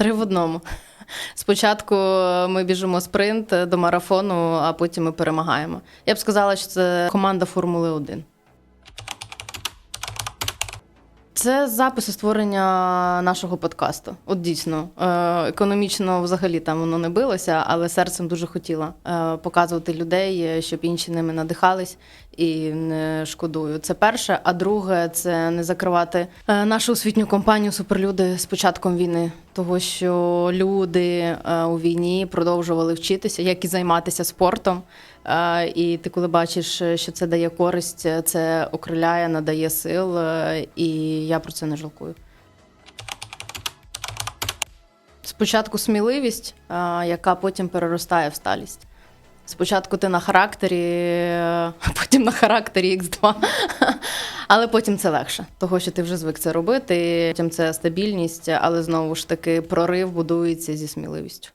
Три в одному. Спочатку ми біжимо спринт до марафону, а потім ми перемагаємо. Я б сказала, що це команда Формули 1. Це запис створення нашого подкасту. От дійсно, е, економічно взагалі там воно не билося, але серцем дуже хотіла е, показувати людей, е, щоб інші ними надихались і не шкодую. Це перше. А друге, це не закривати е, нашу освітню компанію Суперлюди з початком війни, того що люди е, у війні продовжували вчитися, як і займатися спортом. Е, І ти, коли бачиш, е, що це дає користь, це окриляє, надає сил, і я про це не жалкую. Спочатку сміливість, яка потім переростає в сталість. Спочатку ти на характері, а потім на характері X2. Але потім це легше, того що ти вже звик це робити. Потім це стабільність, але знову ж таки прорив будується зі сміливістю.